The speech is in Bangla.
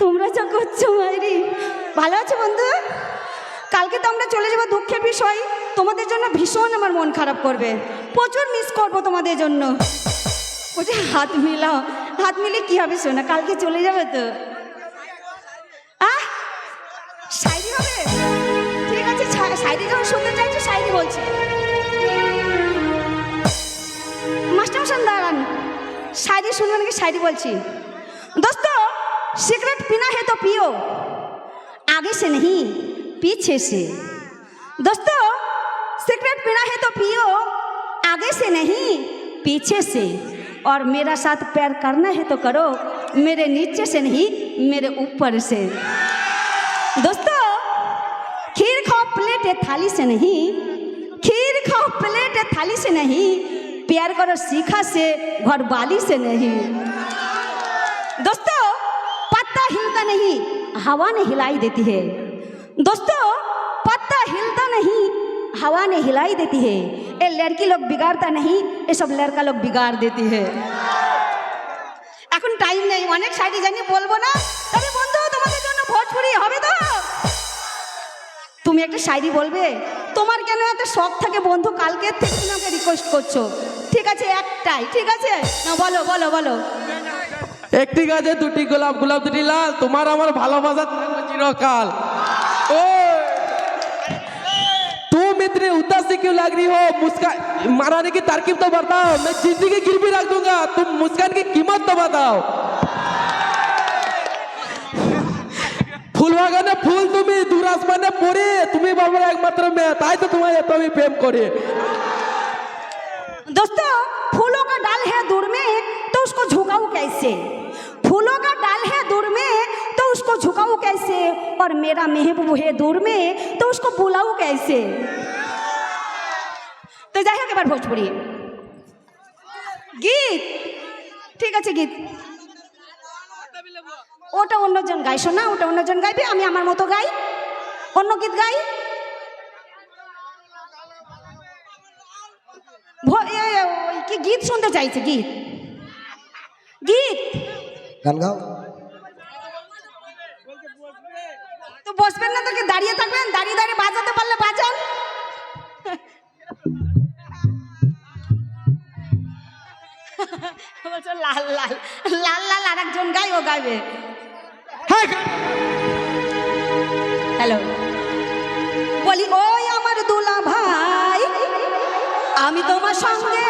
তোমরা যা করছ মায়েরি ভালো আছো বন্ধু? কালকে তো আমরা চলে যাব দুঃখের বিষয়। তোমাদের জন্য ভীষণ আমার মন খারাপ করবে। প্রচুর মিস করব তোমাদের জন্য। বলছি হাত মিলাও। হাত মিলে কি হবে শোনা, কালকে চলে যাবে তো? সাইরি হবে? ঠিক আছে সাইরি যখন শুনতে চাইছো, সাইরি বলছি। মাস্টার দাঁড়ান। সাইরি শুনবেন নাকি? সাইরি বলছি। দোস্ত सिगरेट पीना है तो पियो। आगे से नहीं, पीछे से। दोस्तों, सिगरेट पीना है तो पियो। आगे से नहीं, पीछे से। और मेरा साथ प्यार करना है तो करो। मेरे नीचे से नहीं, मेरे ऊपर से। दोस्तों, खीर खाओ, प्लेट थाली से नहीं। खीर खाओ, प्लेट थाली से नहीं। प्यार करो, सीखा से घर वाली से नहीं। हिलता नहीं हवा ने हिलाई देती है दोस्तों पत्ता हिलता नहीं हवा ने हिलाई देती है ये लड़की लोग बिगाड़ता नहीं ये सब लड़का लोग बिगाड़ देती है এখন টাইম নেই অনেক শাড়ি জানি বলবো না তবে বন্ধু তোমাদের জন্য ভোজপুরি হবে তো তুমি একটা শায়রি বলবে তোমার কেন এত শখ থাকে বন্ধু কালকে থেকে তুমি আমাকে রিকোয়েস্ট করছো ঠিক আছে একটাই ঠিক আছে না বলো বলো বলো একটি গাছে দুটি গোলাপ গোলাপ দুটি লাল তোমার আমার ভালোবাসা থাকবে চিরকাল ओ तुम इतनी उदासी क्यों लग रही हो मुस्कान माराने की तरकीब तो बताओ मैं जिंदगी गिरवी रख दूंगा तुम मुस्कान की कीमत तो बताओ ফুল বাগানে ফুল তুমি দূর আসমানে পড়ে তুমি বাবার একমাত্র মেয়ে তাই তো তোমায় এত আমি প্রেম করি दोस्तों फूलों का डाल है दूर में तो उसको झुकाऊं कैसे उसको झुकाऊं कैसे और मेरा महबूब है दूर में तो उसको बुलाऊं कैसे তো যাই হোক এবার ভোজপুরি গীত ঠিক আছে গীত ওটা অন্যজন গাই শোনা ওটা অন্যজন গাইবে আমি আমার মতো গাই অন্য গীত গাই ভ- এ, এ, ওই কি গীত শুনতে চাইছে গীত গীত গান গাও তো বসবেন না তোকে দাঁড়িয়ে থাকবেন দাঁড়িয়ে দাঁড়িয়ে বাজাতে পারলে বাজান। বলছো লাল লাল লাল লাল আর একজন গাই ও গাইবে। হ্যাঁ হ্যালো। বলি ওই আমার দুলা ভাই আমি তোমার সঙ্গে